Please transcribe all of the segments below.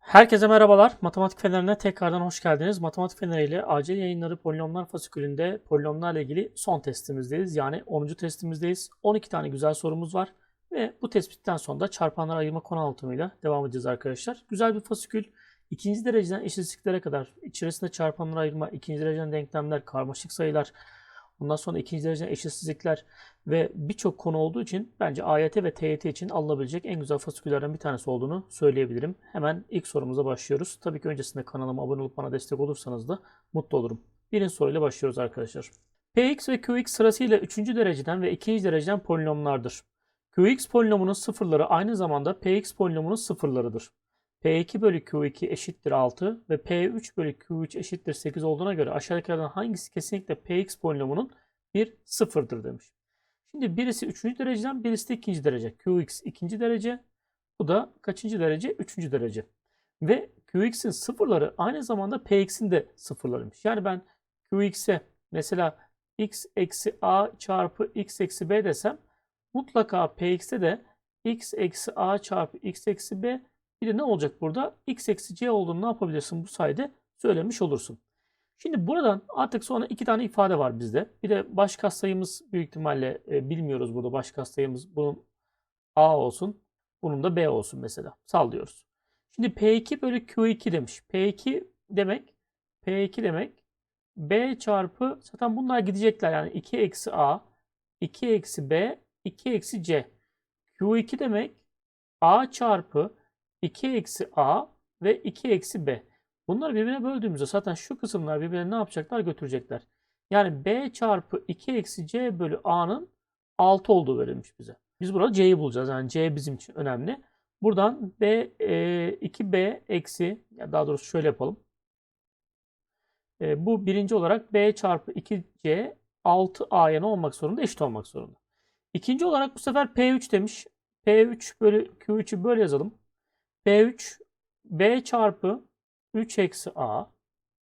Herkese merhabalar. Matematik Feneri'ne tekrardan hoş geldiniz. Matematik Feneri ile acil yayınları polinomlar fasikülünde polinomlarla ilgili son testimizdeyiz. Yani 10. testimizdeyiz. 12 tane güzel sorumuz var. Ve bu tespitten sonra da çarpanlar ayırma konu anlatımıyla devam edeceğiz arkadaşlar. Güzel bir fasikül. İkinci dereceden eşitsizliklere kadar içerisinde çarpanlar ayırma, ikinci dereceden denklemler, karmaşık sayılar, ondan sonra ikinci dereceden eşitsizlikler ve birçok konu olduğu için bence AYT ve TYT için alınabilecek en güzel fasiküllerden bir tanesi olduğunu söyleyebilirim. Hemen ilk sorumuza başlıyoruz. Tabii ki öncesinde kanalıma abone olup bana destek olursanız da mutlu olurum. Birinci soruyla başlıyoruz arkadaşlar. Px ve Qx sırasıyla 3. dereceden ve 2. dereceden polinomlardır. Qx polinomunun sıfırları aynı zamanda Px polinomunun sıfırlarıdır. P2 bölü Q2 eşittir 6 ve P3 bölü Q3 eşittir 8 olduğuna göre aşağıdakilerden hangisi kesinlikle Px polinomunun bir sıfırdır demiş. Şimdi birisi 3. dereceden birisi de 2. derece. Qx 2. derece. Bu da kaçıncı derece? 3. derece. Ve Qx'in sıfırları aynı zamanda Px'in de sıfırlarıymış. Yani ben Qx'e mesela x eksi a çarpı x eksi b desem mutlaka Px'te de x eksi a çarpı x eksi b bir de ne olacak burada? x eksi c olduğunu ne yapabilirsin bu sayede söylemiş olursun. Şimdi buradan artık sonra iki tane ifade var bizde. Bir de baş katsayımız büyük ihtimalle e, bilmiyoruz burada baş katsayımız bunun A olsun. Bunun da B olsun mesela. Sallıyoruz. Şimdi P2 bölü Q2 demiş. P2 demek P2 demek B çarpı zaten bunlar gidecekler yani 2 eksi A 2 eksi B 2 eksi C. Q2 demek A çarpı 2 eksi A ve 2 eksi B. Bunları birbirine böldüğümüzde zaten şu kısımlar birbirine ne yapacaklar? Götürecekler. Yani B çarpı 2 eksi C bölü A'nın 6 olduğu verilmiş bize. Biz burada C'yi bulacağız. Yani C bizim için önemli. Buradan B, e, 2B eksi, ya daha doğrusu şöyle yapalım. E, bu birinci olarak B çarpı 2C 6A'ya ne olmak zorunda? Eşit olmak zorunda. İkinci olarak bu sefer P3 demiş. P3 bölü Q3'ü böyle yazalım. P3 B çarpı 3 eksi A,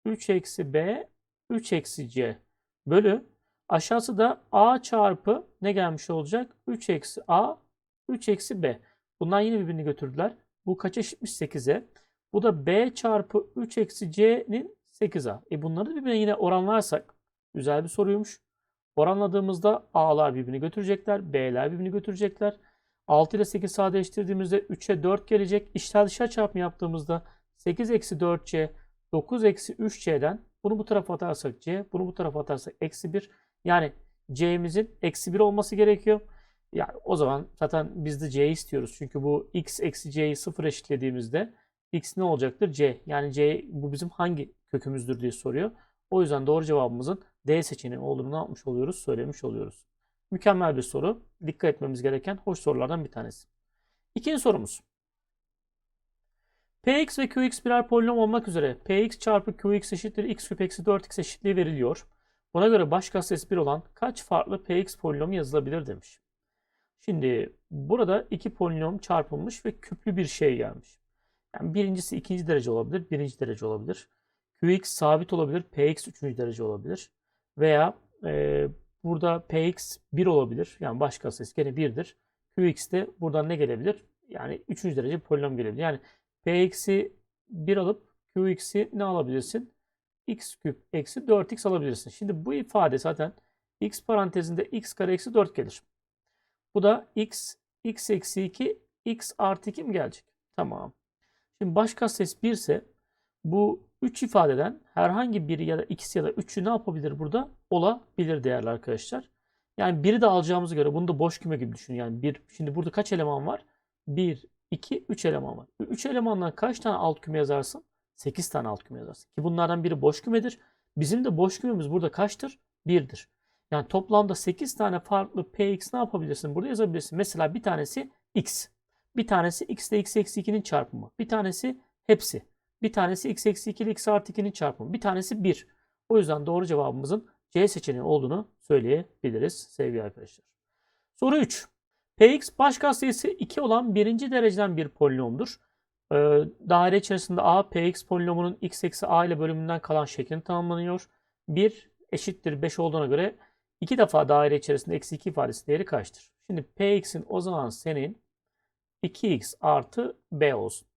3 eksi B, 3 eksi C bölü aşağısı da A çarpı ne gelmiş olacak? 3 eksi A, 3 eksi B. Bunlar yine birbirini götürdüler. Bu kaç eşitmiş? 8'e. Bu da B çarpı 3 eksi C'nin 8A. E bunları da birbirine yine oranlarsak güzel bir soruymuş. Oranladığımızda A'lar birbirini götürecekler. B'ler birbirini götürecekler. 6 ile 8 sadeleştirdiğimizde 3'e 4 gelecek. İçler dışarı çarpımı yaptığımızda 8 eksi 4c 9 eksi 3c'den bunu bu tarafa atarsak c, bunu bu tarafa atarsak eksi 1. Yani c'mizin eksi 1 olması gerekiyor. Yani o zaman zaten biz de c'yi istiyoruz. Çünkü bu x eksi c'yi sıfır eşitlediğimizde x ne olacaktır? c. Yani c bu bizim hangi kökümüzdür diye soruyor. O yüzden doğru cevabımızın D seçeneği olduğunu ne yapmış oluyoruz? Söylemiş oluyoruz. Mükemmel bir soru. Dikkat etmemiz gereken hoş sorulardan bir tanesi. İkinci sorumuz. Px ve Qx birer polinom olmak üzere Px çarpı Qx eşittir x küp eksi 4x eşitliği veriliyor. Buna göre baş katsayısı 1 olan kaç farklı Px polinomu yazılabilir demiş. Şimdi burada iki polinom çarpılmış ve küplü bir şey gelmiş. Yani birincisi ikinci derece olabilir, birinci derece olabilir. Qx sabit olabilir, Px üçüncü derece olabilir. Veya e, burada Px 1 olabilir. Yani baş katsayısı gene 1'dir. Qx de buradan ne gelebilir? Yani üçüncü derece polinom gelebilir. Yani p eksi 1 alıp qx'i ne alabilirsin? x küp eksi 4x alabilirsin. Şimdi bu ifade zaten x parantezinde x kare eksi 4 gelir. Bu da x, x eksi 2, x artı 2 mi gelecek? Tamam. Şimdi baş katsayısı 1 ise bu 3 ifadeden herhangi biri ya da ikisi ya da 3'ü ne yapabilir burada? Olabilir değerli arkadaşlar. Yani biri de alacağımıza göre bunu da boş küme gibi düşünün. Yani bir, şimdi burada kaç eleman var? 1, 2, 3 eleman var. 3 elemandan kaç tane alt küme yazarsın? 8 tane alt küme yazarsın. Ki bunlardan biri boş kümedir. Bizim de boş kümemiz burada kaçtır? 1'dir. Yani toplamda 8 tane farklı px ne yapabilirsin? Burada yazabilirsin. Mesela bir tanesi x. Bir tanesi x ile x eksi 2'nin çarpımı. Bir tanesi hepsi. Bir tanesi x eksi 2 ile x artı 2'nin çarpımı. Bir tanesi 1. O yüzden doğru cevabımızın C seçeneği olduğunu söyleyebiliriz sevgili arkadaşlar. Soru 3. Px baş katsayısı 2 olan birinci dereceden bir polinomdur. Ee, daire içerisinde a px polinomunun x eksi a ile bölümünden kalan şeklini tanımlanıyor. 1 eşittir 5 olduğuna göre 2 defa daire içerisinde eksi 2 ifadesi değeri kaçtır? Şimdi px'in o zaman senin 2x artı b olsun.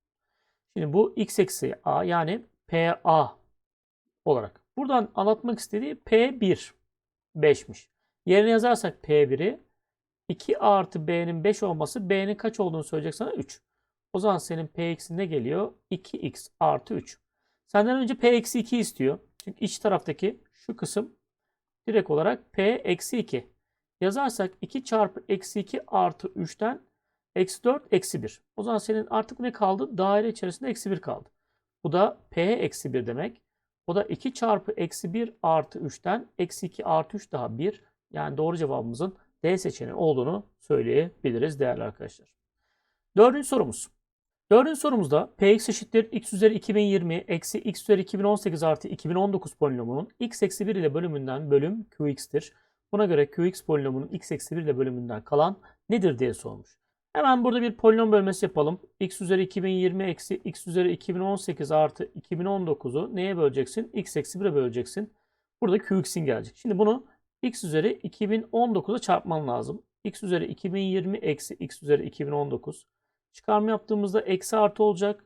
Şimdi bu x eksi a yani PA olarak. Buradan anlatmak istediği P1 5'miş. Yerine yazarsak P1'i 2 artı B'nin 5 olması B'nin kaç olduğunu söyleyecek sana 3. O zaman senin Px'in ne geliyor? 2x artı 3. Senden önce P eksi 2 istiyor. Çünkü iç taraftaki şu kısım direkt olarak P eksi 2. Yazarsak 2 çarpı eksi 2 artı 3'ten eksi 4 eksi 1. O zaman senin artık ne kaldı? Daire içerisinde eksi 1 kaldı. Bu da P eksi 1 demek. O da 2 çarpı eksi 1 artı 3'ten eksi 2 artı 3 daha 1. Yani doğru cevabımızın D seçeneği olduğunu söyleyebiliriz değerli arkadaşlar. Dördüncü sorumuz. Dördüncü sorumuzda px eşittir x üzeri 2020 eksi x üzeri 2018 artı 2019 polinomunun x eksi 1 ile bölümünden bölüm qx'tir. Buna göre qx polinomunun x eksi 1 ile bölümünden kalan nedir diye sormuş. Hemen burada bir polinom bölmesi yapalım. x üzeri 2020 eksi x üzeri 2018 artı 2019'u neye böleceksin? x eksi 1'e böleceksin. Burada qx'in gelecek. Şimdi bunu x üzeri 2019'a çarpman lazım. x üzeri 2020 eksi x üzeri 2019. Çıkarma yaptığımızda eksi artı olacak.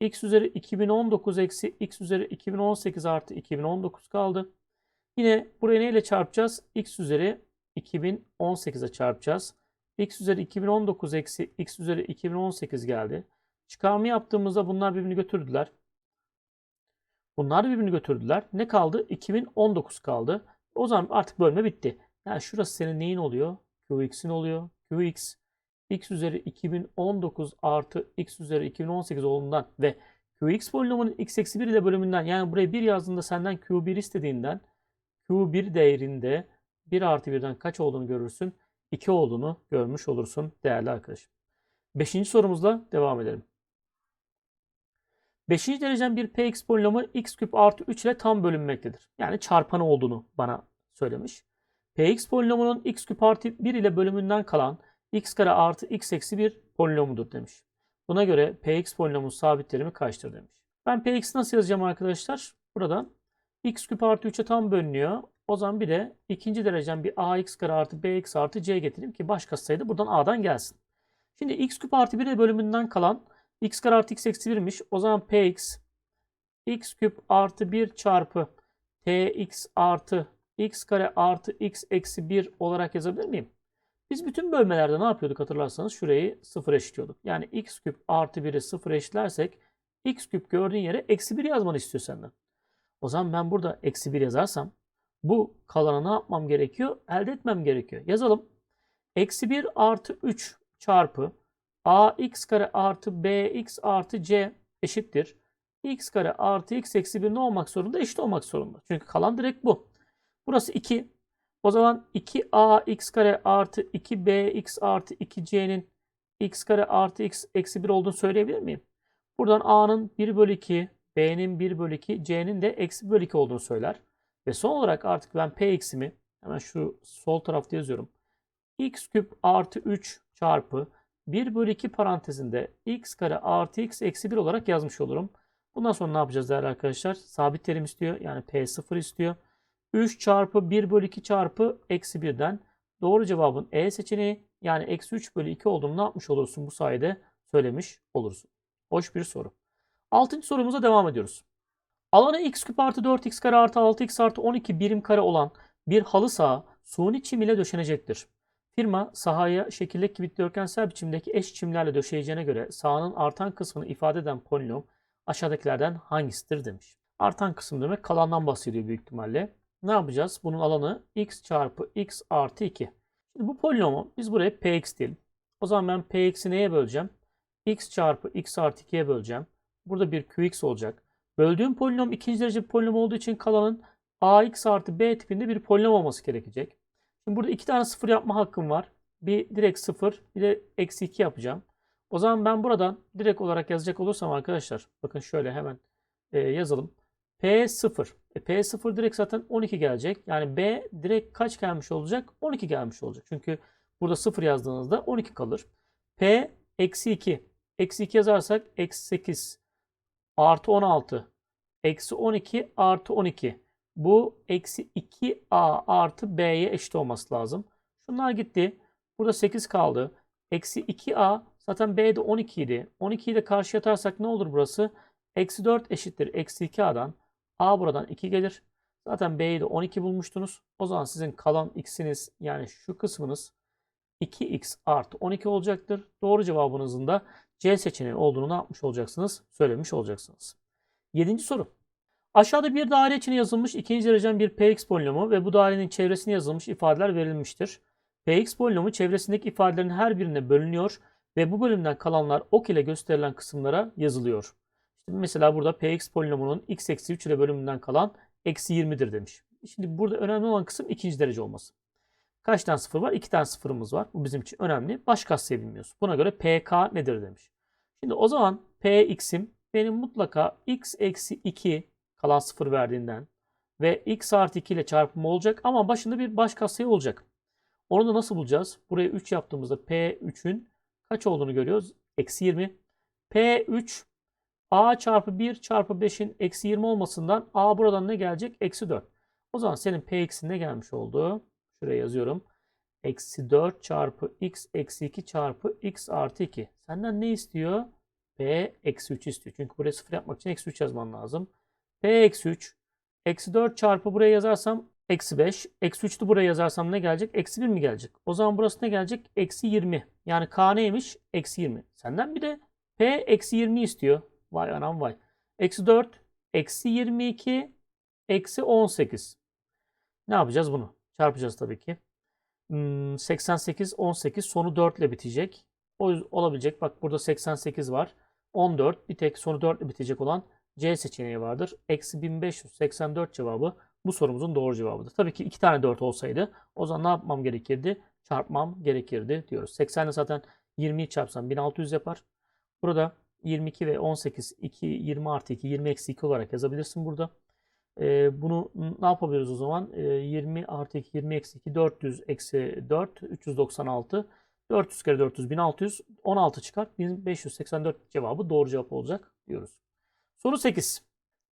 x üzeri 2019 eksi x üzeri 2018 artı 2019 kaldı. Yine burayı neyle çarpacağız? x üzeri 2018'e çarpacağız. x üzeri 2019 eksi x üzeri 2018 geldi. Çıkarma yaptığımızda bunlar birbirini götürdüler. Bunlar birbirini götürdüler. Ne kaldı? 2019 kaldı. O zaman artık bölme bitti. Yani şurası senin neyin oluyor? Qx'in oluyor. Qx x üzeri 2019 artı x üzeri 2018 olduğundan ve qx polinomunun x eksi 1 ile bölümünden yani buraya 1 yazdığında senden q1 istediğinden q1 değerinde 1 artı 1'den kaç olduğunu görürsün? 2 olduğunu görmüş olursun değerli arkadaşım. Beşinci sorumuzla devam edelim. Beşinci derecen bir px polinomu x küp artı 3 ile tam bölünmektedir. Yani çarpanı olduğunu bana söylemiş. px polinomunun x küp artı 1 ile bölümünden kalan x kare artı x eksi 1 polinomudur demiş. Buna göre px polinomun sabit terimi kaçtır demiş. Ben px'i nasıl yazacağım arkadaşlar? Buradan x küp artı 3'e tam bölünüyor. O zaman bir de ikinci derecen bir ax kare artı bx artı c getireyim ki başka sayıda buradan a'dan gelsin. Şimdi x küp artı 1 bölümünden kalan x kare artı x eksi 1'miş. O zaman px x küp artı 1 çarpı tx artı x kare artı x eksi 1 olarak yazabilir miyim? Biz bütün bölmelerde ne yapıyorduk hatırlarsanız şurayı 0 eşitliyorduk. Yani x küp artı 1'i 0 eşitlersek x küp gördüğün yere eksi 1 yazmanı istiyor senden. O zaman ben burada eksi 1 yazarsam bu kalana ne yapmam gerekiyor? Elde etmem gerekiyor. Yazalım. Eksi 1 artı 3 çarpı ax kare artı bx artı c eşittir. x kare artı x eksi 1 ne olmak zorunda? Eşit olmak zorunda. Çünkü kalan direkt bu. Burası 2. O zaman 2ax kare artı 2bx artı 2c'nin x kare artı x eksi 1 olduğunu söyleyebilir miyim? Buradan a'nın 1 bölü 2, b'nin 1 bölü 2, c'nin de eksi 1 bölü 2 olduğunu söyler. Ve son olarak artık ben p eksimi hemen şu sol tarafta yazıyorum. x küp artı 3 çarpı 1 bölü 2 parantezinde x kare artı x eksi 1 olarak yazmış olurum. Bundan sonra ne yapacağız değerli arkadaşlar? Sabit terim istiyor. Yani p0 istiyor. 3 çarpı 1 bölü 2 çarpı eksi 1'den doğru cevabın E seçeneği yani eksi 3 bölü 2 olduğunu ne yapmış olursun bu sayede söylemiş olursun. Hoş bir soru. Altıncı sorumuza devam ediyoruz. Alanı x küp artı 4x kare artı 6x artı 12 birim kare olan bir halı saha suni çim ile döşenecektir. Firma sahaya şekildeki gibi dikdörtgensel biçimdeki eş çimlerle döşeyeceğine göre sahanın artan kısmını ifade eden polinom aşağıdakilerden hangisidir demiş. Artan kısım demek kalandan bahsediyor büyük ihtimalle ne yapacağız? Bunun alanı x çarpı x artı 2. Şimdi bu polinomu biz buraya px diyelim. O zaman ben px'i neye böleceğim? x çarpı x artı 2'ye böleceğim. Burada bir qx olacak. Böldüğüm polinom ikinci derece bir polinom olduğu için kalanın ax artı b tipinde bir polinom olması gerekecek. Şimdi burada iki tane sıfır yapma hakkım var. Bir direkt sıfır, bir de eksi 2 yapacağım. O zaman ben buradan direkt olarak yazacak olursam arkadaşlar, bakın şöyle hemen e, yazalım. P0. E, P0 direkt zaten 12 gelecek. Yani B direkt kaç gelmiş olacak? 12 gelmiş olacak. Çünkü burada 0 yazdığınızda 12 kalır. P eksi 2. Eksi 2 yazarsak eksi 8 artı 16 eksi 12 artı 12. Bu eksi 2A artı B'ye eşit olması lazım. Şunlar gitti. Burada 8 kaldı. Eksi 2A Zaten B'de 12 idi. 12'yi de karşıya atarsak ne olur burası? Eksi 4 eşittir. Eksi 2A'dan. A buradan 2 gelir. Zaten B'yi de 12 bulmuştunuz. O zaman sizin kalan x'iniz yani şu kısmınız 2x artı 12 olacaktır. Doğru cevabınızın da C seçeneği olduğunu ne yapmış olacaksınız? Söylemiş olacaksınız. Yedinci soru. Aşağıda bir daire için yazılmış ikinci derecen bir px polinomu ve bu dairenin çevresine yazılmış ifadeler verilmiştir. px polinomu çevresindeki ifadelerin her birine bölünüyor ve bu bölümden kalanlar ok ile gösterilen kısımlara yazılıyor. İşte mesela burada px polinomunun x eksi 3 ile bölümünden kalan eksi 20'dir demiş. Şimdi burada önemli olan kısım ikinci derece olması. Kaç tane sıfır var? İki tane sıfırımız var. Bu bizim için önemli. Baş katsayı bilmiyoruz. Buna göre pk nedir demiş. Şimdi o zaman px'im benim mutlaka x eksi 2 kalan sıfır verdiğinden ve x artı 2 ile çarpımı olacak ama başında bir baş katsayı olacak. Onu da nasıl bulacağız? Buraya 3 yaptığımızda p3'ün kaç olduğunu görüyoruz? Eksi 20. p3 a çarpı 1 çarpı 5'in eksi 20 olmasından a buradan ne gelecek? Eksi 4. O zaman senin px'in ne gelmiş oldu? Şuraya yazıyorum. Eksi 4 çarpı x eksi 2 çarpı x artı 2. Senden ne istiyor? p eksi 3 istiyor. Çünkü buraya 0 yapmak için eksi 3 yazman lazım. P eksi 3. Eksi 4 çarpı buraya yazarsam eksi 5. Eksi 3'lü buraya yazarsam ne gelecek? Eksi 1 mi gelecek? O zaman burası ne gelecek? Eksi 20. Yani k neymiş? Eksi 20. Senden bir de p eksi 20 istiyor. Vay anam vay. Eksi 4. Eksi 22. Eksi 18. Ne yapacağız bunu? Çarpacağız tabii ki. Hmm, 88, 18 sonu 4 ile bitecek. O olabilecek. Bak burada 88 var. 14 bir tek sonu 4 ile bitecek olan C seçeneği vardır. Eksi 1584 cevabı bu sorumuzun doğru cevabıdır. Tabii ki iki tane 4 olsaydı o zaman ne yapmam gerekirdi? Çarpmam gerekirdi diyoruz. 80 ile zaten 20'yi çarpsam 1600 yapar. Burada 22 ve 18 2 20 artı 2 20 eksi 2 olarak yazabilirsin burada. Ee, bunu ne yapabiliriz o zaman? Ee, 20 artı 2 20 eksi 2 400 eksi 4 396 400 kere 400 1600 16 çıkar. 1584 cevabı doğru cevap olacak diyoruz. Soru 8.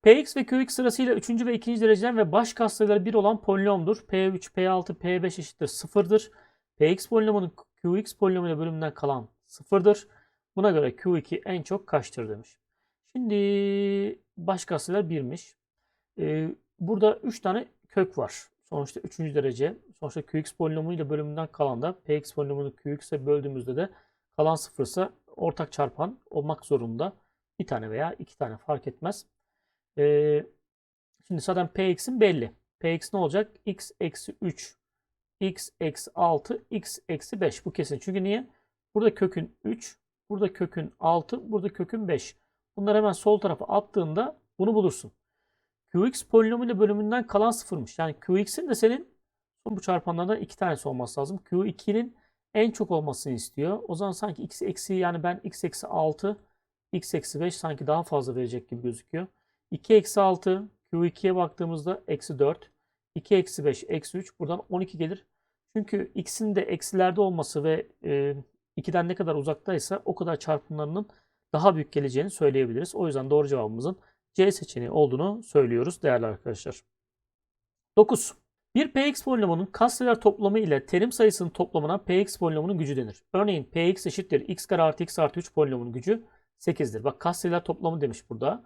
Px ve Qx sırasıyla 3. ve 2. dereceden ve baş katsayıları 1 olan polinomdur. P3, P6, P5 eşittir 0'dır. Px polinomunun Qx polinomuyla bölümünden kalan 0'dır. Buna göre Q2 en çok kaçtır demiş. Şimdi baş katsayılar 1'miş. Ee, burada 3 tane kök var. Sonuçta 3. derece. Sonuçta Qx polinomuyla bölümünden kalan da Px polinomunu Qx'e böldüğümüzde de kalan 0 ise ortak çarpan olmak zorunda. Bir tane veya iki tane fark etmez. Ee, şimdi zaten Px'in belli. Px ne olacak? x eksi 3, x eksi 6, x eksi 5. Bu kesin. Çünkü niye? Burada kökün 3, burada kökün 6, burada kökün 5. Bunları hemen sol tarafa attığında bunu bulursun. Qx polinomuyla bölümünden kalan sıfırmış. Yani Qx'in de senin son bu çarpanlardan iki tanesi olması lazım. Q2'nin en çok olmasını istiyor. O zaman sanki x eksi yani ben x eksi 6 x eksi 5 sanki daha fazla verecek gibi gözüküyor. 2 eksi 6 Q2'ye baktığımızda eksi 4. 2 eksi 5 eksi 3 buradan 12 gelir. Çünkü x'in de eksilerde olması ve e, 2'den ne kadar uzaktaysa o kadar çarpımlarının daha büyük geleceğini söyleyebiliriz. O yüzden doğru cevabımızın C seçeneği olduğunu söylüyoruz değerli arkadaşlar. 9. Bir px polinomunun katsayılar toplamı ile terim sayısının toplamına px polinomunun gücü denir. Örneğin px eşittir x kare artı x artı 3 polinomunun gücü 8'dir. Bak katsayılar toplamı demiş burada.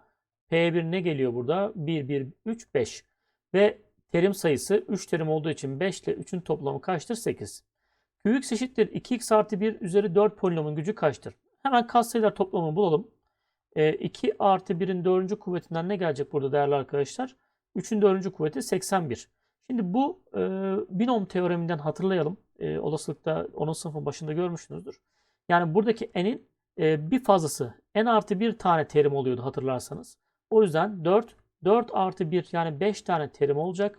P1 ne geliyor burada? 1, 1, 3, 5. Ve terim sayısı 3 terim olduğu için 5 ile 3'ün toplamı kaçtır? 8. Qx eşittir 2x artı 1 üzeri 4 polinomun gücü kaçtır? Hemen katsayılar toplamını bulalım. 2 artı 1'in 4. kuvvetinden ne gelecek burada değerli arkadaşlar? 3'ün 4. kuvveti 81. Şimdi bu e, binom teoreminden hatırlayalım. E, olasılıkta onun sınıfın başında görmüşsünüzdür. Yani buradaki n'in e, bir fazlası n artı 1 tane terim oluyordu hatırlarsanız. O yüzden 4, 4 artı 1 yani 5 tane terim olacak.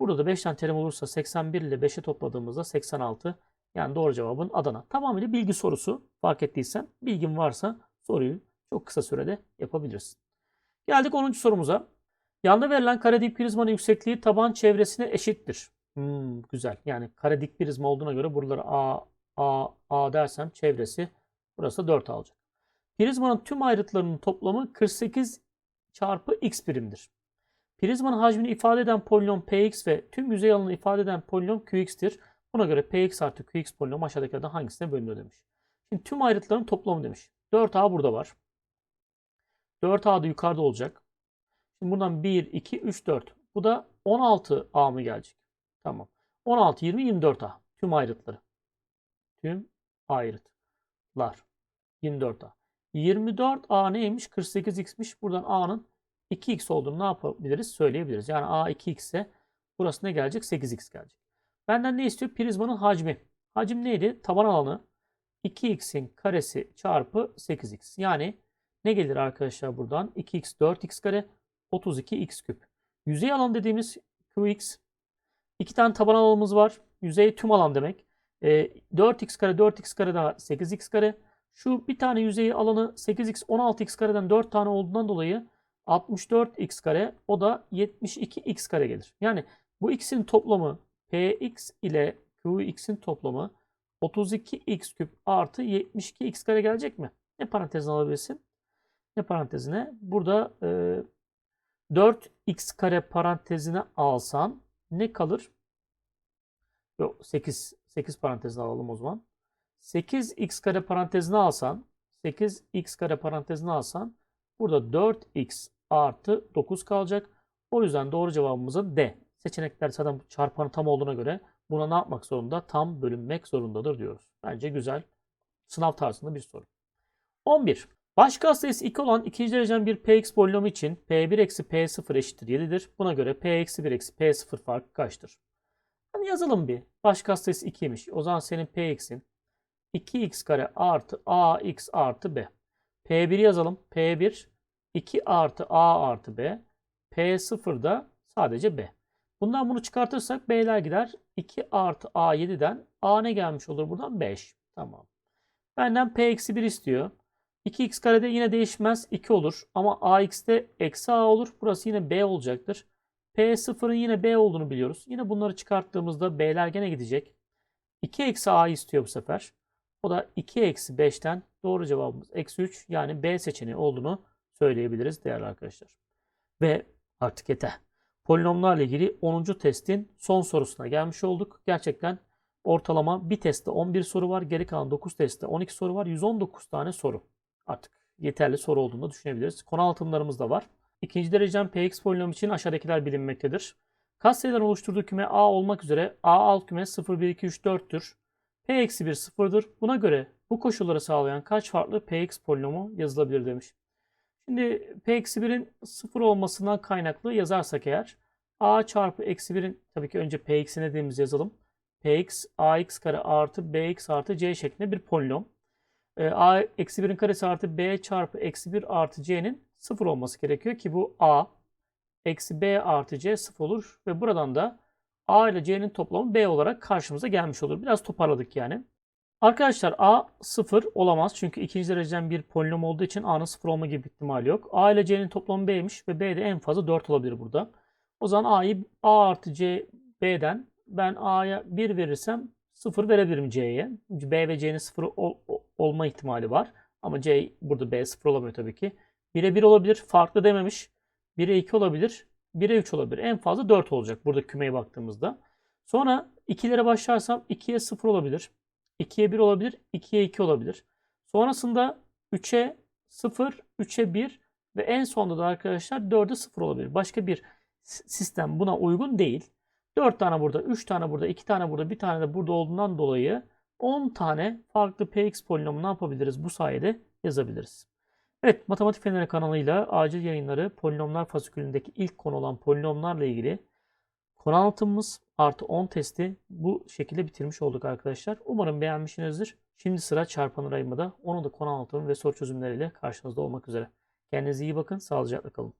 Burada da 5 tane terim olursa 81 ile 5'e topladığımızda 86. Yani doğru cevabın Adana. Tamamıyla bilgi sorusu fark ettiysen. Bilgin varsa soruyu çok kısa sürede yapabilirsin. Geldik 10. sorumuza. Yanda verilen kare dik prizmanın yüksekliği taban çevresine eşittir. Hmm, güzel. Yani kare dik prizma olduğuna göre buraları A, A, A dersem çevresi burası 4 alacak. Prizmanın tüm ayrıtlarının toplamı 48 çarpı x birimdir. Prizmanın hacmini ifade eden polinom px ve tüm yüzey alanını ifade eden polinom qx'tir. Buna göre px artı qx polinom aşağıdakilerden hangisine bölünüyor demiş. Şimdi tüm ayrıtların toplamı demiş. 4A burada var. 4A da yukarıda olacak. Şimdi buradan 1, 2, 3, 4. Bu da 16A mı gelecek? Tamam. 16, 20, 24A. Tüm ayrıtları. Tüm ayrıtlar. 24A. 24A neymiş? 48X'miş. Buradan A'nın 2X olduğunu ne yapabiliriz? Söyleyebiliriz. Yani A 2X ise burası ne gelecek? 8X gelecek. Benden ne istiyor? Prizmanın hacmi. Hacim neydi? Taban alanı 2x'in karesi çarpı 8x. Yani ne gelir arkadaşlar buradan? 2x 4x kare 32x küp. Yüzey alan dediğimiz qx. İki tane taban alanımız var. Yüzey tüm alan demek. E, 4x kare 4x kare daha 8x kare. Şu bir tane yüzey alanı 8x 16x kareden 4 tane olduğundan dolayı 64x kare o da 72x kare gelir. Yani bu x'in toplamı px ile qx'in toplamı 32x küp artı 72x kare gelecek mi? Ne parantezine alabilirsin? Ne parantezine? Burada e, 4x kare parantezine alsan ne kalır? Yok 8 8 parantezine alalım o zaman. 8x kare parantezine alsan 8x kare parantezine alsan burada 4x artı 9 kalacak. O yüzden doğru cevabımızın D. Seçenekler zaten çarpanı tam olduğuna göre buna ne yapmak zorunda? Tam bölünmek zorundadır diyoruz. Bence güzel. Sınav tarzında bir soru. 11. Başka sayısı 2 olan ikinci derecen bir px polinomu için p1 eksi p0 eşittir 7'dir. Buna göre p eksi 1 eksi p0 farkı kaçtır? Yazalım bir. Başka sayısı 2'ymiş. O zaman senin px'in 2x kare artı ax artı b. p1 yazalım. p1 2 artı a artı b. p0 da sadece b. Bundan bunu çıkartırsak b'ler gider. 2 artı a7'den a ne gelmiş olur buradan? 5. Tamam. Benden p eksi 1 istiyor. 2x karede yine değişmez 2 olur. Ama ax'te eksi a olur. Burası yine b olacaktır. P0'ın yine b olduğunu biliyoruz. Yine bunları çıkarttığımızda b'ler gene gidecek. 2 eksi a istiyor bu sefer. O da 2 eksi 5'ten doğru cevabımız eksi 3 yani b seçeneği olduğunu söyleyebiliriz değerli arkadaşlar. Ve artık yeter. Polinomlarla ilgili 10. testin son sorusuna gelmiş olduk. Gerçekten ortalama bir testte 11 soru var. Geri kalan 9 testte 12 soru var. 119 tane soru. Artık yeterli soru olduğunu düşünebiliriz. Konu altınlarımız da var. İkinci derecen px polinom için aşağıdakiler bilinmektedir. Katsayıların oluşturduğu küme a olmak üzere a alt küme 0, 1, 2, 3, 4'tür. p eksi 1 sıfırdır. Buna göre bu koşulları sağlayan kaç farklı px polinomu yazılabilir demiş. Şimdi p eksi 1'in 0 olmasından kaynaklı yazarsak eğer a çarpı eksi 1'in tabii ki önce px'i ne dediğimizi yazalım. px ax kare artı bx artı c şeklinde bir polinom. E, a eksi 1'in karesi artı b çarpı eksi 1 artı c'nin 0 olması gerekiyor ki bu a eksi b artı c 0 olur ve buradan da a ile c'nin toplamı b olarak karşımıza gelmiş olur. Biraz toparladık yani. Arkadaşlar a 0 olamaz çünkü ikinci dereceden bir polinom olduğu için a'nın 0 olma gibi ihtimali yok. a ile c'nin toplamı b'ymiş ve b de en fazla 4 olabilir burada. O zaman a'yı a artı c b'den ben a'ya 1 verirsem 0 verebilirim c'ye. b ve c'nin 0 ol, olma ihtimali var. Ama c burada b 0 olamıyor tabii ki. 1'e 1 olabilir. Farklı dememiş. 1'e 2 olabilir. 1'e 3 olabilir. En fazla 4 olacak burada kümeye baktığımızda. Sonra 2'lere başlarsam 2'ye 0 olabilir. 2'ye 1 olabilir. 2'ye 2 olabilir. Sonrasında 3'e 0, 3'e 1 ve en sonunda da arkadaşlar 4'e 0 olabilir. Başka bir sistem buna uygun değil. 4 tane burada, 3 tane burada, 2 tane burada, 1 tane de burada olduğundan dolayı 10 tane farklı px polinomu ne yapabiliriz? Bu sayede yazabiliriz. Evet, Matematik Feneri kanalıyla acil yayınları polinomlar fasikülündeki ilk konu olan polinomlarla ilgili konu anlatımımız artı 10 testi bu şekilde bitirmiş olduk arkadaşlar. Umarım beğenmişsinizdir. Şimdi sıra çarpanır ayımada. Onu da konu anlatımı ve soru çözümleriyle karşınızda olmak üzere. Kendinize iyi bakın, sağlıcakla kalın.